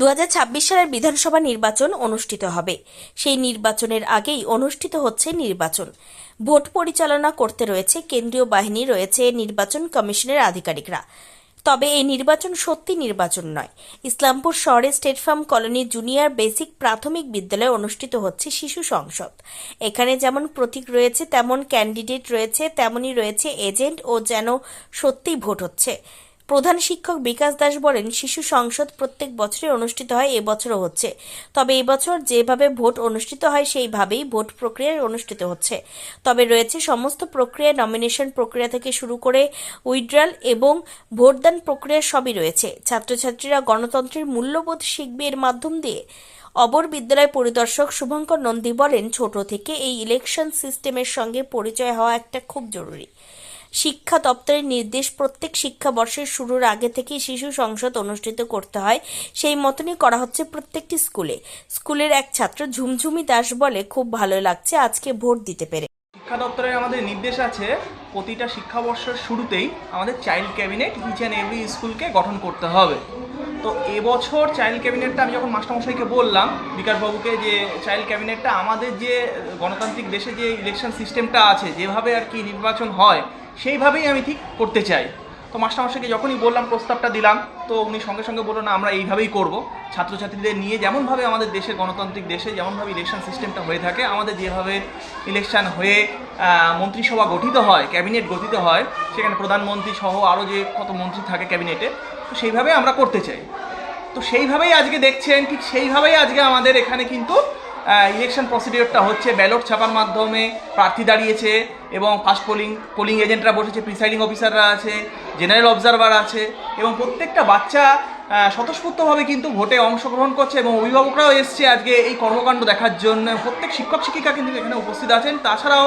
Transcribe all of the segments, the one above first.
দু হাজার ছাব্বিশ সালের বিধানসভা নির্বাচন অনুষ্ঠিত হবে। সেই নির্বাচনের আগেই অনুষ্ঠিত হচ্ছে নির্বাচন। ভোট পরিচালনা করতে রয়েছে কেন্দ্রীয় বাহিনী, রয়েছে নির্বাচন কমিশনের আধিকারিকরা। তবে এই নির্বাচন সত্যি নির্বাচন নয়। ইসলামপুর শহরে state farm colony junior basic প্রাথমিক বিদ্যালয়ে অনুষ্ঠিত হচ্ছে শিশু সংসদ। এখানে যেমন প্রতীক রয়েছে, তেমন ক্যান্ডিডেট রয়েছে, তেমনই রয়েছে এজেন্ট ও যেন সত্যিই ভোট হচ্ছে। প্রধান শিক্ষক বিকাশ দাস বলেন, শিশু সংসদ প্রত্যেক বছরই অনুষ্ঠিত হয় এবছরও হচ্ছে। তবে এবছর যেভাবে ভোট অনুষ্ঠিত হয়, সেইভাবেই ভোট প্রক্রিয়া অনুষ্ঠিত হচ্ছে। তবে রয়েছে সমস্ত প্রক্রিয়া নমিনেশন প্রক্রিয়া থেকে শুরু করে উইড্রাল এবং ভোটদান প্রক্রিয়া সবই রয়েছে। ছাত্রছাত্রীরা গণতন্ত্রের মূল্যবোধ শিখবে এর মাধ্যম দিয়ে অবর বিদ্যালয় পরিদর্শক শুভঙ্কর নন্দী বলেন, ছোট থেকে এই ইলেকশন সিস্টেমের সঙ্গে পরিচয় হওয়া একটা খুব জরুরি। শিক্ষা দপ্তরের নির্দেশ প্রত্যেক শিক্ষাবর্ষের শুরুর আগে থেকেই শিশু সংসদ অনুষ্ঠিত করতে হয়। সেই মতনই করা হচ্ছে প্রত্যেকটি স্কুলে। স্কুলের এক ছাত্র ঝুমঝুমি দাস বলে, খুব ভালো লাগছে, আজকে ভোট দিতে পেরে। শিক্ষা দপ্তরের আমাদের নির্দেশ আছে, প্রতিটা শিক্ষাবর্ষের শুরুতেই আমাদের child cabinet each and every স্কুলকে গঠন করতে হবে। তো এবছর চাইল্ড ক্যাবিনেটটা আমি যখন মাস্টারমশাইকে বললাম, বিকাশবাবুকে যে চাইল্ড ক্যাবিনেটটা আমাদের যে গণতান্ত্রিক দেশে যে ইলেকশন সিস্টেমটা আছে, যেভাবে আর কি নির্বাচন হয়, সেইভাবেই আমি ঠিক করতে চাই। তো মাস্টারমশাইকে যখনই বললাম, প্রস্তাবটা দিলাম, তো উনি সঙ্গে সঙ্গে বলল, না, আমরা এইভাবেই করব। ছাত্রছাত্রীদের নিয়ে যেমনভাবে আমাদের দেশের গণতান্ত্রিক দেশে যেমনভাবে ইলেকশন সিস্টেমটা হয়ে থাকে, আমাদের যেভাবে ইলেকশন হয়ে মন্ত্রিসভা গঠিত হয় ক্যাবিনেট গঠিত হয়, সেখানে প্রধানমন্ত্রী সহ আরও যে কত মন্ত্রী থাকে ক্যাবিনেটে তো সেইভাবে আমরা করতে চাই। তো সেইভাবেই আজকে দেখছেন, ঠিক সেইভাবেই আজকে আমাদের এখানে কিন্তু ইলেকশন প্রসিডিওরটা হচ্ছে। ব্যালট ছাপার মাধ্যমে প্রার্থী দাঁড়িয়েছে এবং ফার্স্ট পোলিং পোলিং এজেন্টরা বসেছে প্রিসাইডিং অফিসাররা আছে জেনারেল অবজারভার আছে এবং প্রত্যেকটা বাচ্চা স্বতঃস্ফূর্তভাবে কিন্তু ভোটে অংশগ্রহণ করছে এবং অভিভাবকরাও এসছে আজকে এই কর্মকাণ্ড দেখার জন্য। প্রত্যেক শিক্ষক শিক্ষিকা কিন্তু এখানে উপস্থিত আছেন। তাছাড়াও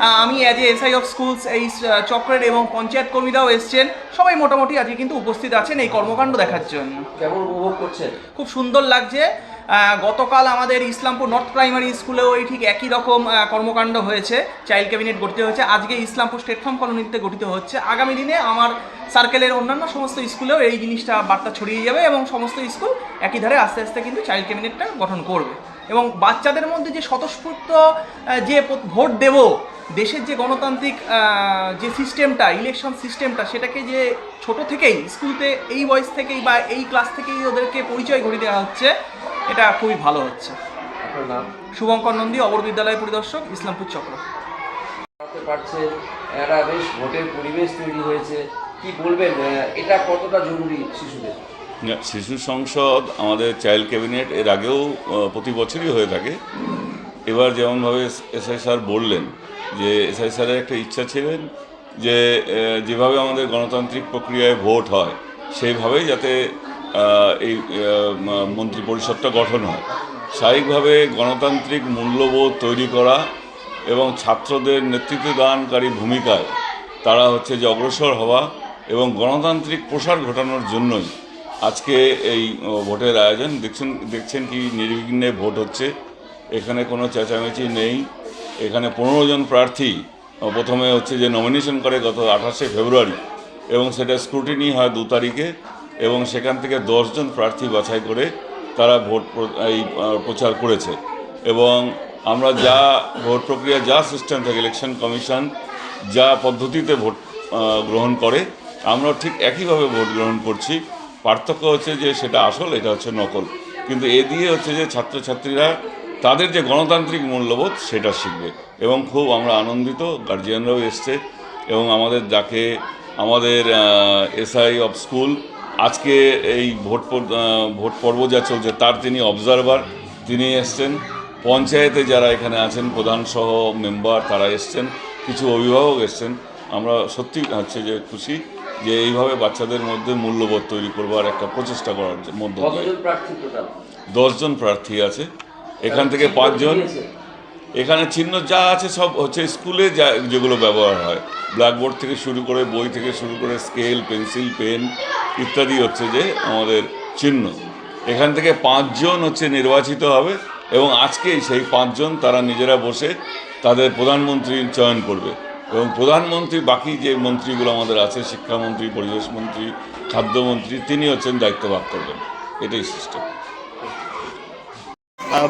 আমি as a SI of schools এই চক্রের এবং পঞ্চায়েত কর্মীরাও এসছেন। সবাই মোটামুটি আজকে কিন্তু উপস্থিত আছেন এই কর্মকাণ্ড দেখার জন্য। কেমন উপভোগ করছেন? খুব সুন্দর লাগছে। গতকাল আমাদের ইসলামপুর নর্থ প্রাইমারি স্কুলেও এই ঠিক একই রকম কর্মকাণ্ড হয়েছে। চাইল্ড ক্যাবিনেট গঠিত হয়েছে। আজকে ইসলামপুর স্টেট ফার্ম কলোনিতে গঠিত হচ্ছে। আগামী দিনে আমার সার্কেলের অন্যান্য সমস্ত স্কুলেও এই জিনিসটা বার্তা ছড়িয়ে যাবে এবং সমস্ত স্কুল একই ধারে আস্তে আস্তে কিন্তু চাইল্ড ক্যাবিনেটটা গঠন করবে। এবং বাচ্চাদের মধ্যে যে স্বতঃস্ফূর্ত যে ভোট দেব দেশের যে গণতান্ত্রিক আহ, যে সিস্টেমটা ইলেকশন সিস্টেমটা সেটাকে যে ছোট থেকেই স্কুলতে এই বয়স থেকেই বা এই ক্লাস থেকেই ওদেরকে পরিচয় ঘটিয়ে দেওয়া হচ্ছে এটা খুবই ভালো হচ্ছে। আপনার নাম? শুভঙ্কর নন্দী অবর বিদ্যালয় পরিদর্শক ইসলামপুর চক্র। পারছেন একটা বেশ ভোটের পরিবেশ তৈরি হয়েছে। কি বলবেন এটা কতটা জরুরি শিশুদের? শিশু সংসদ আমাদের চাইল্ড ক্যাবিনেট এর আগেও প্রতি বছরই হয়ে থাকে। এবার যেমনভাবে এসআই স্যার বললেন যে এসআই স্যারের একটা ইচ্ছা ছিলেন যে যেভাবে আমাদের গণতান্ত্রিক প্রক্রিয়ায় ভোট হয়, সেইভাবেই যাতে এই মন্ত্রী পরিষদটা গঠন হয়। স্বাভাবিকভাবে গণতান্ত্রিক মূল্যবোধ তৈরি করা এবং ছাত্রদের নেতৃত্ব দানকারী ভূমিকায় তারা হচ্ছে যে অগ্রসর হওয়া এবং গণতান্ত্রিক প্রসার ঘটানোর জন্যই আজকে এই ভোটের আয়োজন। দেখছেন দেখছেন কি নির্বিঘ্নে ভোট হচ্ছে। এখানে কোনো চেঁচামেচি নেই। এখানে পনেরো জন প্রার্থী প্রথমে হচ্ছে যে নমিনেশন করে গত আঠাশে ফেব্রুয়ারি, এবং সেটা স্ক্রুটিনি হয় দু তারিখে, এবং সেখান থেকে দশজন প্রার্থী বাছাই করে তারা ভোট এই প্রচার করেছে। এবং আমরা যা ভোট প্রক্রিয়া, যা সিস্টেম থাকে ইলেকশন কমিশন যা পদ্ধতিতে ভোট গ্রহণ করে আমরা ঠিক একইভাবে ভোট গ্রহণ করছি। পার্থক্য হচ্ছে যে সেটা আসল, এটা হচ্ছে নকল। কিন্তু এ দিয়ে হচ্ছে যে ছাত্রছাত্রীরা তাদের যে গণতান্ত্রিক মূল্যবোধ সেটা শিখবে। এবং খুব আমরা আনন্দিত গার্জিয়ানরাও এসছে। এবং আমাদের যাকে আমাদের এসআই অফ স্কুল আজকে এই ভোট ভোট পর্ব যা চলছে তার তিনি অবজারভার তিনি এসছেন। পঞ্চায়েতে যারা এখানে আছেন প্রধান সহ মেম্বার তারা এসছেন। কিছু অভিভাবক এসছেন। আমরা সত্যি হচ্ছে যে খুশি যে এইভাবে বাচ্চাদের মধ্যে মূল্যবোধ তৈরি করবার একটা প্রচেষ্টা করার মধ্য দিয়ে। দশজন প্রার্থী আছে। এখান থেকে পাঁচজন। এখানে চিহ্ন যা আছে সব হচ্ছে স্কুলে যা যেগুলো ব্যবহার হয়। ব্ল্যাকবোর্ড থেকে শুরু করে বই থেকে শুরু করে স্কেল পেন্সিল পেন ইত্যাদি হচ্ছে যে আমাদের চিহ্ন। এখান থেকে পাঁচজন হচ্ছে নির্বাচিত হবে এবং আজকেই সেই পাঁচজন তারা নিজেরা বসে তাদের প্রধানমন্ত্রী চয়ন করবে। এবং প্রধানমন্ত্রী বাকি যে মন্ত্রীগুলো আমাদের আছে শিক্ষামন্ত্রী পরিবেশ মন্ত্রী খাদ্যমন্ত্রী তিনি হচ্ছেন দায়িত্ব ভাগ করবেন। এটাই সিস্টেম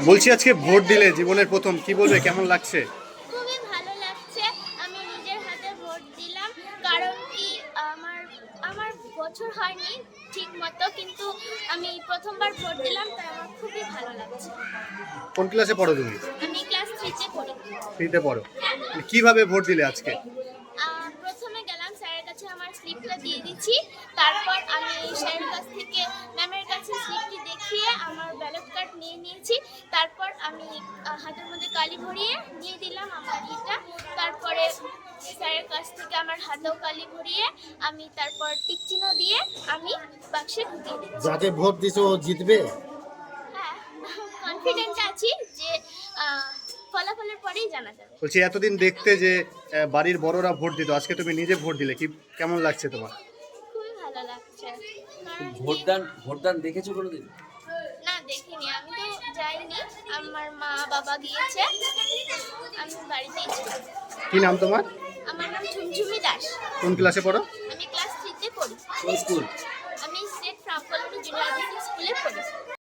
বলছি আজকে ভোট দিলে জীবনের প্রথম কি বলবে কেমন লাগছে? খুবই ভালো লাগছে আমি নিজের হাতে ভোট দিলাম কারণ কি আমার আমার বছর হয়নি ঠিক মতো কিন্তু আমি প্রথমবার ভোট দিলাম তাই আমার খুবই ভালো লাগছে। কোন ক্লাসে পড়ো তুমি? আমি ক্লাস থ্রিতে পড়ি। ফ্রিতে পড়ো। কীভাবে ভোট দিলে আজকে? নিয়ে নিয়েছি। তারপর আমি হাতের মধ্যে কালি ভরিয়ে দিয়ে দিলাম আমার ইটা। তারপরে স্যারের কাছ থেকে আমার হাতেও কালি ভরিয়ে আমি তারপর টিক চিহ্ন দিয়ে আমি বাক্সে ঢুকিয়ে দিচ্ছি। যাকে ভোট দিছো ও জিতবে? হ্যাঁ কনফিডেন্ট আছি যে ফলাফলের পরেই জানা যাবে। বলছি এতদিন দেখতে যে বাড়ির বড়রা ভোট দিত আজকে তুমি নিজে ভোট দিলে কি কেমন লাগছে তোমার? খুবই ভালো লাগছে। ভোটদান ভোটদান দেখেছ কোনোদিন? যাইনি আমার মা বাবা গিয়েছে আমি বাড়িতেই ছিলাম। কি নাম তোমার? আমার নাম ঝুমঝুমি দাস। কোন ক্লাসে পড়ো? আমি ক্লাস থ্রিতে পড়ি। কোন স্কুল